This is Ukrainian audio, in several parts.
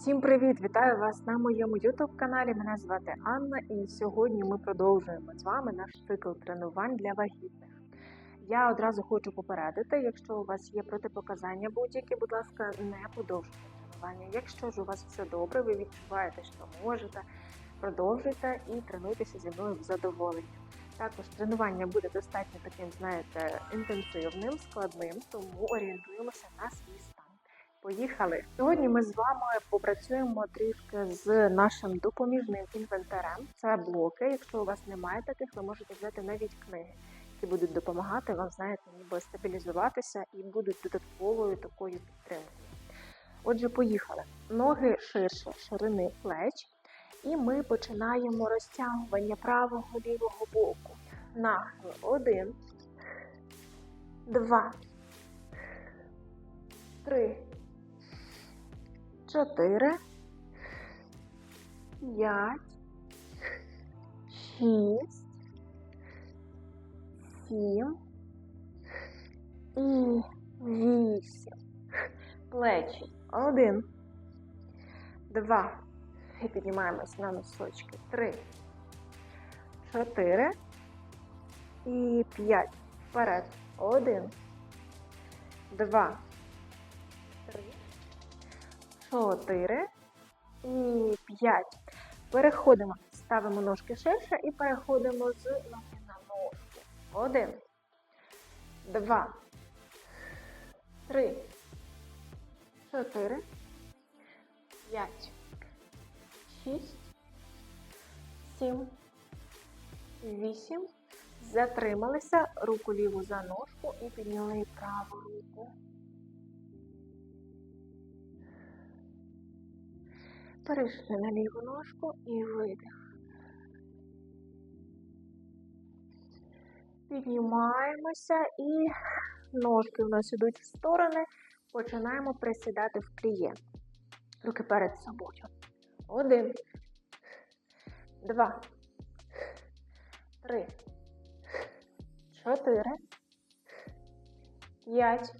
Всім привіт! Вітаю вас на моєму YouTube каналі. Мене звати Анна, і сьогодні ми продовжуємо з вами наш цикл тренувань для вагітних. Я одразу хочу попередити, якщо у вас є протипоказання будь-які, будь ласка, не подовжуйте тренування. Якщо ж у вас все добре, ви відчуваєте, що можете, продовжуйте і тренуйтеся зі мною в задоволення. Також тренування буде достатньо таким, знаєте, інтенсивним, складним, тому орієнтуємося на свій. Поїхали! Сьогодні ми з вами попрацюємо трішки з нашим допоміжним інвентарем. Це блоки. Якщо у вас немає таких, ви можете взяти навіть книги, які будуть допомагати вам, знаєте, ніби стабілізуватися і будуть додатковою такою підтримкою. Отже, поїхали. Ноги ширше ширини плеч, і ми починаємо розтягування правого лівого боку. Нахил. Один, два, три. Чотири, п'ять, шість, сім і вісім. Плечі. Один, два. І піднімаємось на носочки. Три, чотири і п'ять. Вперед. Один, два. 4 і 5. Переходимо, ставимо ножки ширше і переходимо з ноги на ножку. 1, 2, 3, 4, 5, 6, 7, 8. Затрималися, руку ліву за ножку і підняли праву руку. Перейшли на ліву ножку і видих. Піднімаємося і ножки у нас ідуть в сторони. Починаємо присідати в пліє. Руки перед собою. Один, два, три, чотири, п'ять,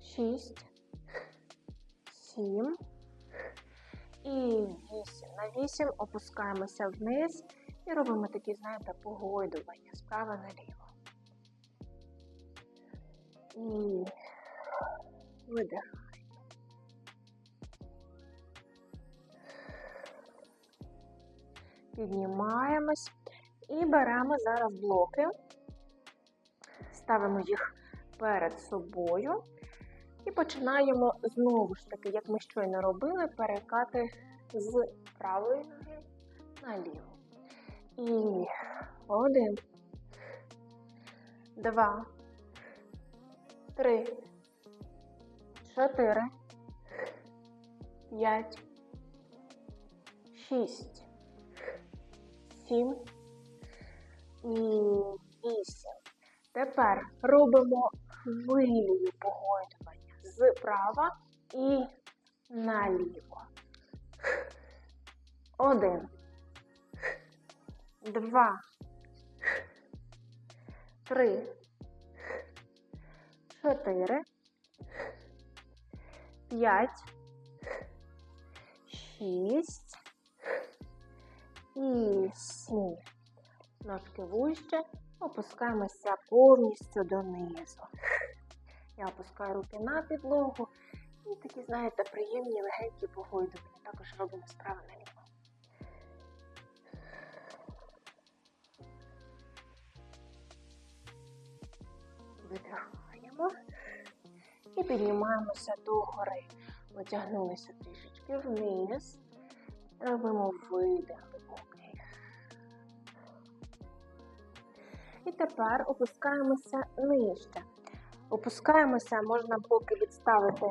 шість, сім. І 8 на 8 опускаємося вниз і робимо такі, знаєте, погойдування справа наліво. І видихаємо. Піднімаємось і беремо зараз блоки, ставимо їх перед собою. І починаємо знову ж таки, як ми щойно робили, перекати з правої ноги на ліву. І один, два, три, чотири, п'ять, шість, сім і вісім. Тепер робимо хвилею погойдування зправа і наліво. Один. Два. Три. Чотири. П'ять. Шість. І сім. Ножки вище. Опускаємося повністю донизу. Я опускаю руки на підлогу і такі, знаєте, приємні легенькі погойдування. Також робимо справа наліво. Видихаємо і піднімаємося догори. Потягнулися трішечки вниз. Робимо видих глибокий. І тепер опускаємося нижче. Опускаємося, можна боки відставити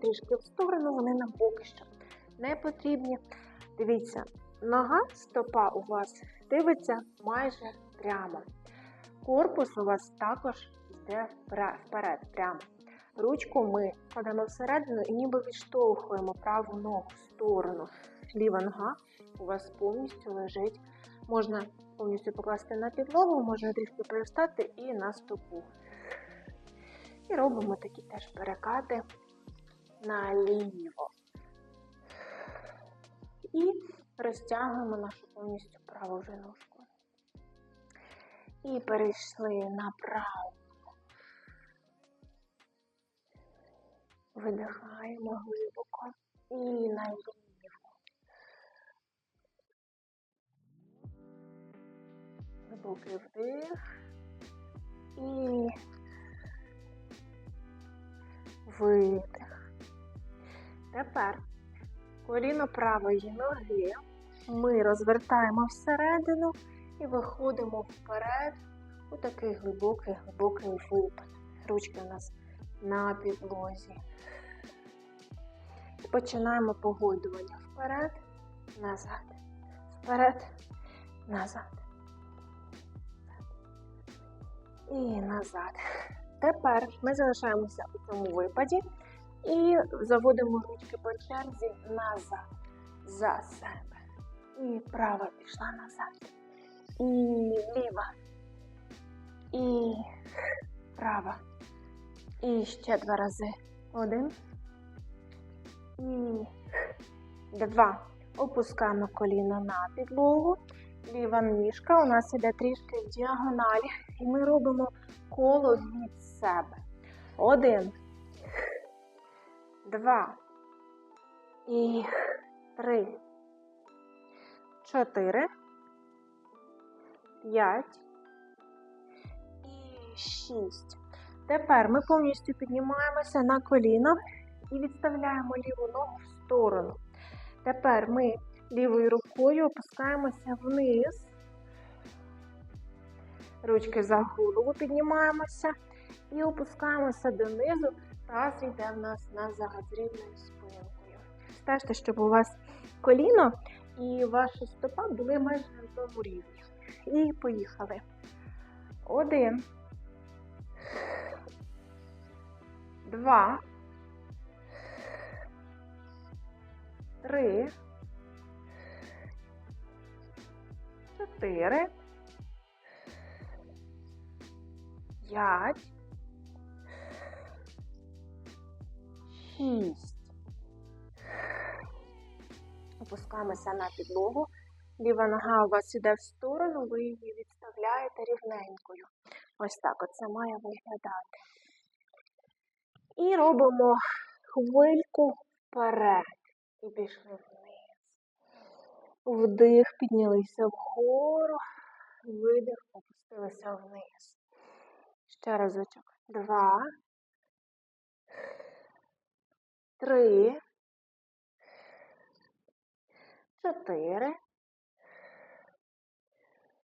трішки в сторону, вони нам поки що не потрібні. Дивіться, нога, стопа у вас дивиться майже прямо. Корпус у вас також йде вперед, прямо. Ручку ми кладемо всередину і ніби відштовхуємо праву ногу в сторону. Ліва нога у вас повністю лежить. Можна повністю покласти на підлогу, можна трішки привстати і на стопу. І робимо такі теж перекати наліво. І Розтягуємо нашу повністю праву вже ножку. І перейшли на праву. Видихаємо глибоко і на ліву. Глибокий вдих і видих. Тепер коліно правої ноги ми розвертаємо всередину і виходимо вперед у такий глибокий, глибокий випад. Ручки у нас на підлозі. І починаємо погойдування вперед, назад, вперед, назад. І назад. Тепер ми залишаємося у цьому випаді і заводимо ручки по черзі назад, за себе. І права пішла назад. І ліва. І права. І ще два рази. Один. І два. Опускаємо коліно на підлогу. Ліва ніжка у нас іде трішки в діагоналі. І ми робимо коло від себе. Один. Два. І три. Чотири. П'ять. І шість. Тепер ми повністю піднімаємося на коліно і відставляємо ліву ногу в сторону. Тепер ми лівою рукою опускаємося вниз. Ручки за голову піднімаємося і опускаємося донизу. Таз йде в нас назад з спинкою. Стежте, щоб у вас коліно і ваша стопа були майже на одному рівні. І поїхали. Один. Два. Три. Чотири. П'ять. Шість. Опускаємося на підлогу. Ліва нога у вас іде в сторону, ви її відставляєте рівненькою. Ось так оце має виглядати. І робимо хвильку вперед. І пішли вниз. Вдих, піднялися вгору, видих, опустилися вниз. Ще разочок. Два. Три. Чотири.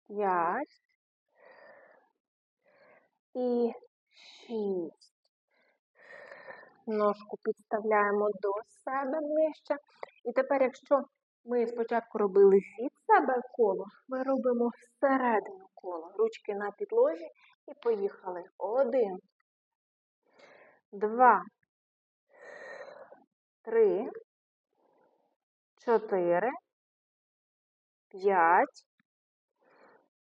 П'ять. І шість. Ножку підставляємо до себе ближче. І тепер, якщо ми спочатку робили від себе коло, ми робимо всередину коло. Ручки на підлозі і поїхали. Один, два, три, чотири, п'ять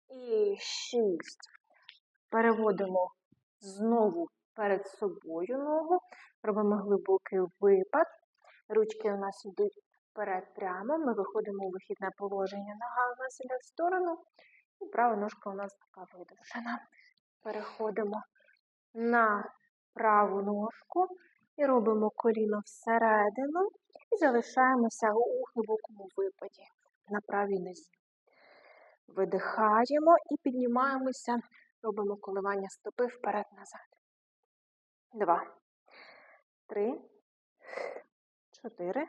і шість. Переводимо знову перед собою ногу. Робимо глибокий випад. Ручки у нас йдуть вперед прямо. Ми виходимо у вихідне положення. Нога у нас іде в сторону. І права ножка у нас така видовжена. Переходимо на праву ножку і робимо коліно всередину. І залишаємося у глибокому випаді на правій нозі. Видихаємо і піднімаємося, робимо коливання стопи вперед-назад. Два три, чотири,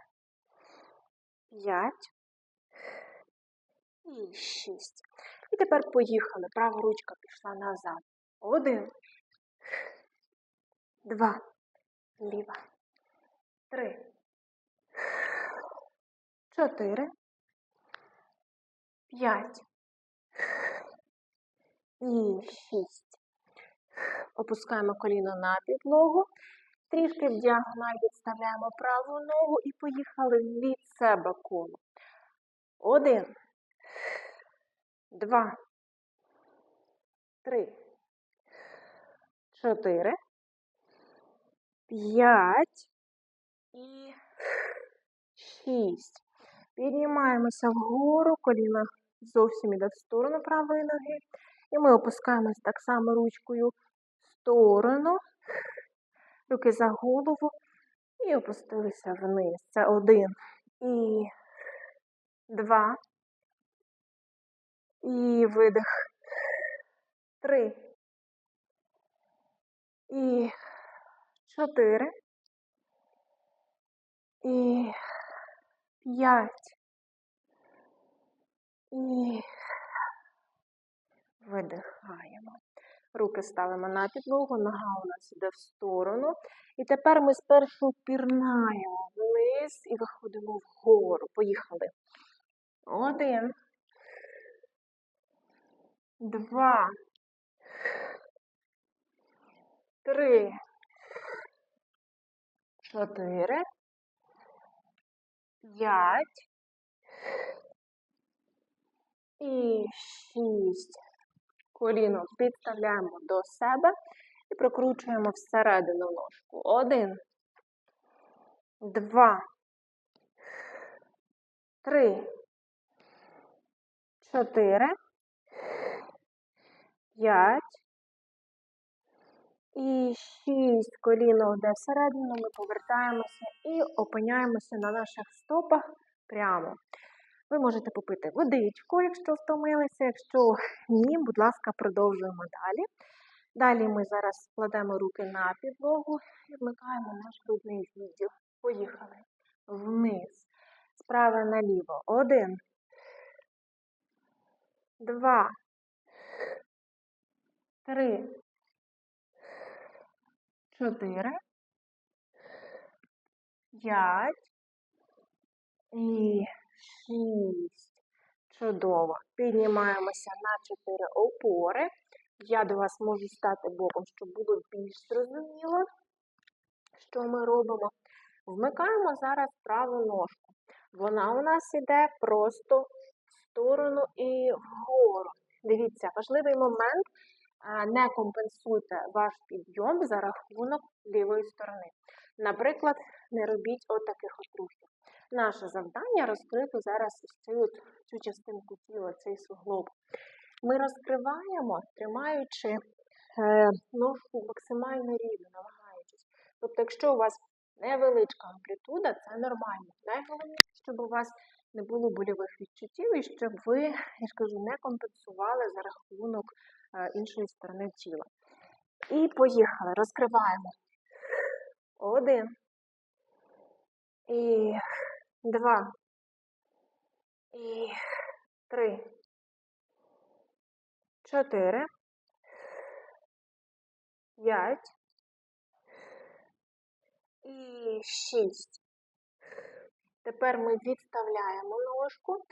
п'ять і шість. І тепер поїхали. Права ручка пішла назад. Один, два, ліва, три, чотири, п'ять. І шість. Опускаємо коліно на підлогу. Трішки в діагональ відставляємо праву ногу і поїхали від себе коло. Один, два, три, чотири, п'ять і шість. Піднімаємося вгору, коліна зовсім іде в сторону правої ноги. І ми опускаємось так само ручкою в сторону, руки за голову і опустилися вниз. Це один і два. І видих. Три. І чотири. І п'ять. І видихаємо. Руки ставимо на підлогу, нога у нас іде в сторону. І тепер ми спершу пірнаємо вниз і виходимо вгору. Поїхали. Один. Два. Три. Чотири. П'ять. І шість. Коліно підставляємо до себе і прокручуємо всередину ножку. Один. Два. Три. Чотири. П'ять. І шість. Коліно йде всередину, ми повертаємося і опиняємося на наших стопах прямо. Ви можете попити водичку, якщо втомилися. Якщо ні, будь ласка, продовжуємо далі. Далі ми зараз складемо руки на підлогу і вмикаємо наш грудний відділ. Поїхали. Вниз. Справа наліво. Один. Два. Три. Чотири. П'ять. І шість. Чудово. Піднімаємося на чотири опори. Я до вас можу стати боком, щоб було більш зрозуміло, що ми робимо. Вмикаємо зараз праву ножку. Вона у нас іде просто в сторону і вгору. Дивіться, важливий момент. Не компенсуйте ваш підйом за рахунок лівої сторони. Наприклад, не робіть от рухів. Наше завдання розкрити зараз цю, цю частинку тіла, цей суглоб. Ми розкриваємо, тримаючи е, ножку максимально рівно, намагаючись. Тобто, якщо у вас невеличка амплітуда, це нормально. Найголовніше, щоб у вас не було больових відчуттів і щоб ви, я ж кажу, не компенсували за рахунок іншої сторони тіла. І поїхали, розкриваємо. Один. І два. І три. Чотири. П'ять. І шість. Тепер ми відставляємо ножку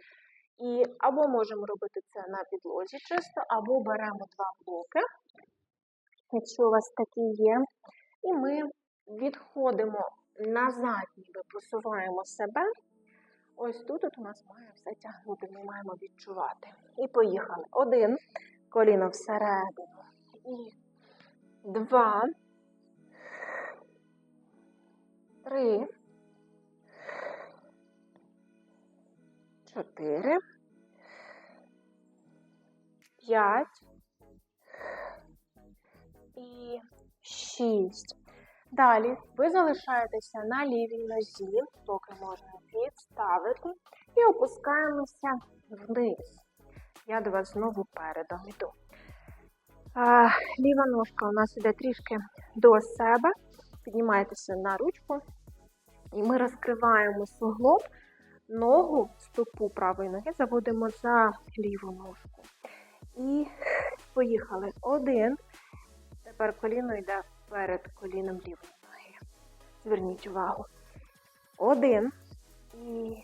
і або можемо робити це на підлозі чисто, або беремо два блоки, якщо у вас такі є. І ми відходимо назад, ніби просуваємо себе. Ось тут от у нас має все тягнути, ми маємо відчувати. І поїхали. Один. Коліно всередину. І два. Три. Чотири. П'ять. І шість. Далі ви залишаєтеся на лівій нозі, поки можна відставити, і опускаємося вниз. Я до вас знову передом іду. А, ліва ножка у нас іде трішки до себе. Піднімаєтеся на ручку, і ми розкриваємо суглоб, ногу, стопу правої ноги заводимо за ліву ножку. І поїхали. Один. Тепер коліно йде перед коліном лівої ноги. Зверніть увагу. Один. І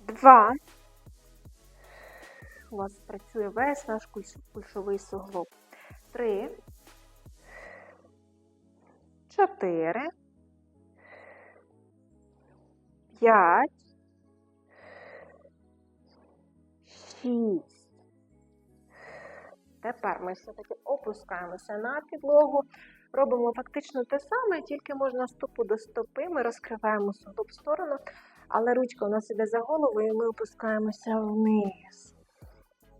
два. У вас працює весь наш кульшовий суглоб. Три. Чотири. П'ять. Шість. Тепер ми все-таки опускаємося на підлогу. Робимо фактично те саме, тільки можна стопу до стопи. Ми розкриваємо суглоб в сторону, Але ручка у нас іде за голову, і ми опускаємося вниз.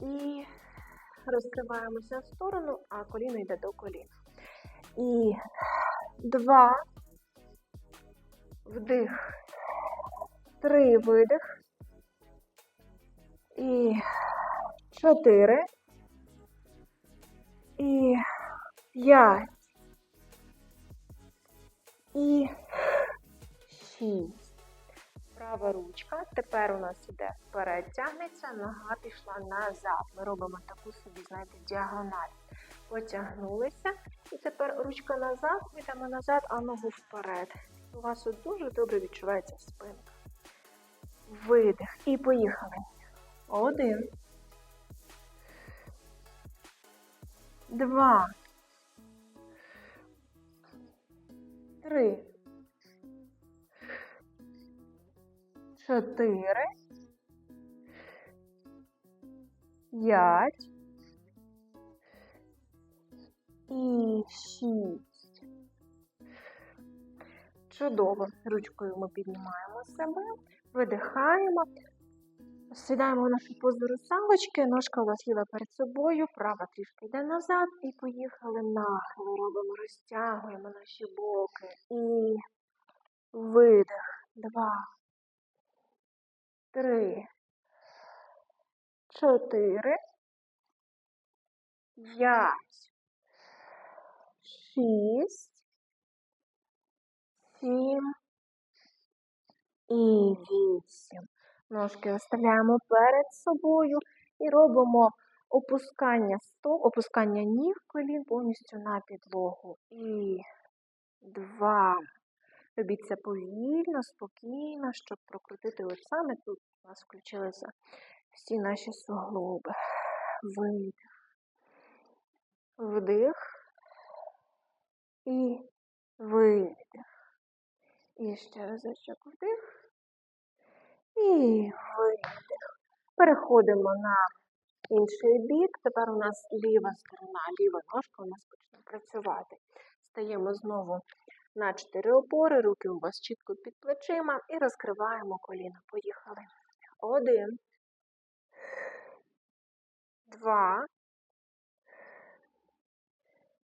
І розкриваємося в сторону, а коліно йде до коліна. І два. Вдих. Три видих. І чотири. І п'ять. І шість. Права ручка. Тепер у нас іде вперед тягнеться, нога пішла назад. Ми робимо таку собі, знаєте, діагональ. Потягнулися. І тепер ручка назад, йдемо назад, а ногу вперед. У вас тут дуже добре відчувається спинка. Видих. І поїхали. Один. Два. Три. Чотири. П'ять. І шість. Чудово. Ручкою ми піднімаємо себе, видихаємо. Сідаємо в нашу позу русалочки, ножка у вас ліва перед собою, права трішки йде назад і поїхали нахили. Робимо, розтягуємо наші боки. І видих. Два. Три. Чотири. П'ять. Шість. Сім. І вісім. Ножки оставляємо перед собою і робимо опускання стоп, опускання ніг колін повністю на підлогу. І два. Робіть це повільно, спокійно, щоб прокрутити от саме тут у нас включилися всі наші суглоби. Видих. Вдих. І видих. І ще разочок вдих. І видих. Переходимо на інший бік. Тепер у нас ліва сторона, ліва ножка у нас почне працювати. Стаємо знову на чотири опори, руки у вас чітко під плечима і розкриваємо коліна. Поїхали. Один. Два.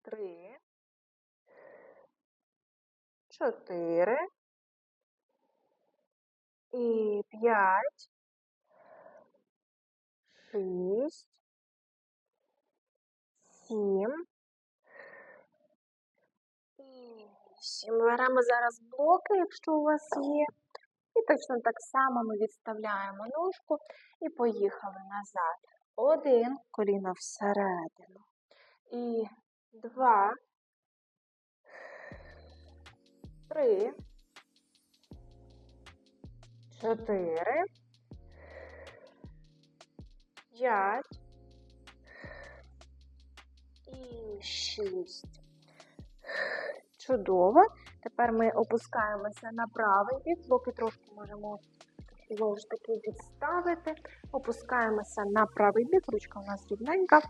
Три. Чотири. І п'ять, шість, сім. І вісім. Беремо зараз блоки, якщо у вас є. І точно так само ми відставляємо ножку і поїхали назад. Один, коліно всередину. І два, три чотири, п'ять і шість. Чудово. Тепер ми опускаємося на правий бік, блоки трошки можемо знову ж таки відставити. Опускаємося на правий бік, ручка у нас рівненька.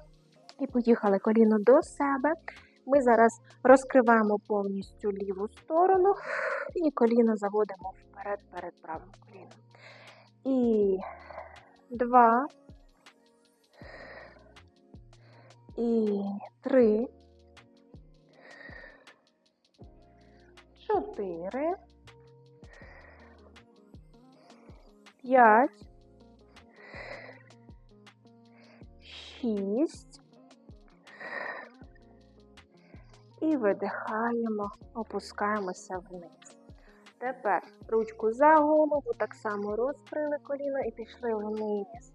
І поїхали коліно до себе. Ми зараз розкриваємо повністю ліву сторону і коліно заводимо вперед перед правим коліном. І два. І три. Чотири. П'ять. Шість. І видихаємо, опускаємося вниз. Тепер ручку за голову, так само розкрили коліно і пішли вниз.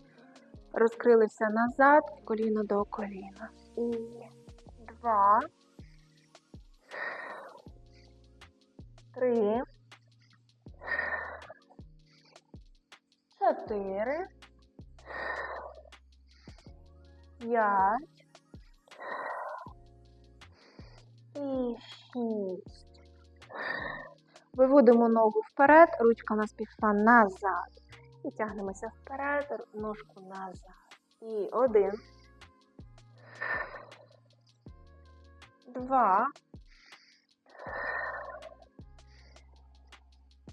Розкрилися назад, коліно до коліна. І два. Три. Чотири. П'ять. Шість. Виводимо ногу вперед, ручка у нас пішла назад. І тягнемося вперед, ножку назад. І один. Два.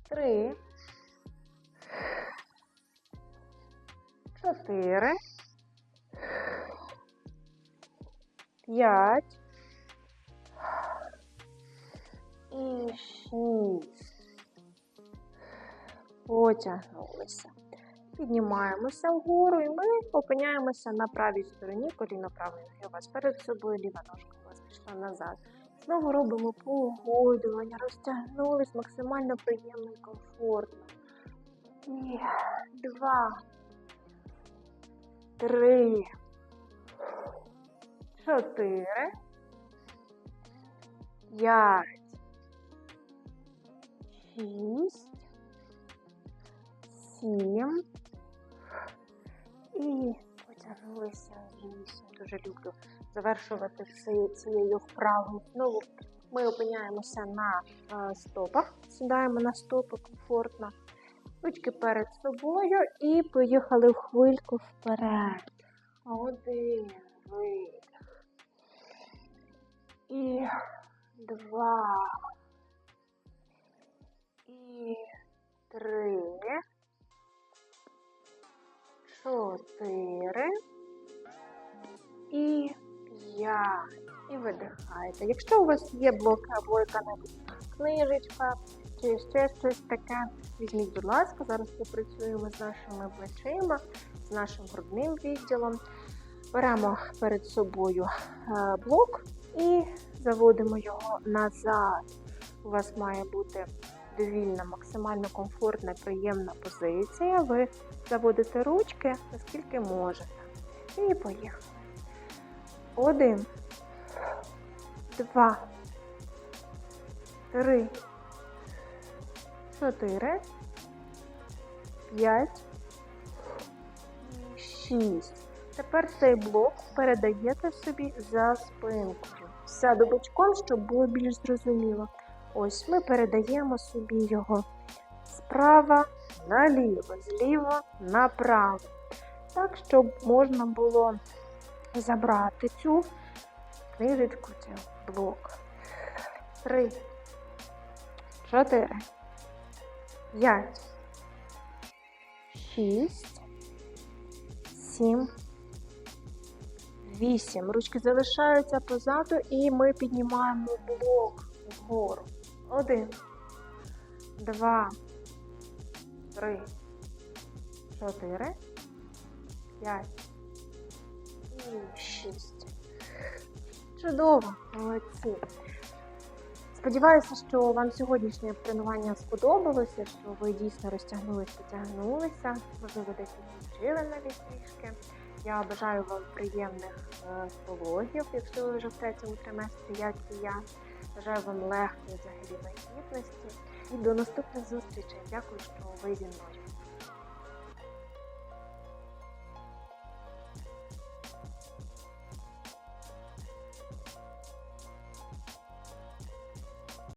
Три. чотири, п'ять і шість. Потягнулися. Піднімаємося вгору і ми опиняємося на правій стороні, коліно правої ноги у вас перед собою, ліва ножка у вас пішла назад. Знову робимо погойдування, розтягнулись максимально приємно і комфортно. І два, три, чотири, п'ять, шість, сім. І потягнулися вісім. Дуже люблю завершувати ці- цією вправою. Знову ми опиняємося на е, стопах, сідаємо на стопи комфортно, ручки перед собою і поїхали в хвильку вперед. Один видих. І два. І три. Чотири. І п'ять. І видихаєте. Якщо у вас є блоки або яка-небудь книжечка чи ще щось таке, візьміть, будь ласка, зараз попрацюємо з нашими плечима, з нашим грудним відділом. Беремо перед собою е, блок і заводимо його назад. У вас має бути довільна, максимально комфортна, приємна позиція. Ви заводите ручки, наскільки можете. І поїхали. Один, два, три, чотири, п'ять, шість. Тепер цей блок передаєте собі за спинкою. Сяду бочком, щоб було більш зрозуміло. Ось ми передаємо собі його справа наліво, зліва направо. Так, щоб можна було забрати цю книжечку, цей блок. Три, чотири, п'ять, шість, сім, вісім. Ручки залишаються позаду, і ми піднімаємо блок вгору. Один, два, три, чотири, п'ять і шість. Чудово, молодці. Сподіваюся, що вам сьогоднішнє тренування сподобалося, що ви дійсно розтягнулись, потягнулися, можливо, десь відпочили навіть трішки. Я бажаю вам приємних е, пологів, якщо ви вже в третьому триместрі, як і я. Бажаю вам легкої взагалі вагітності. І до наступних зустрічей. Дякую, що ви зі мною.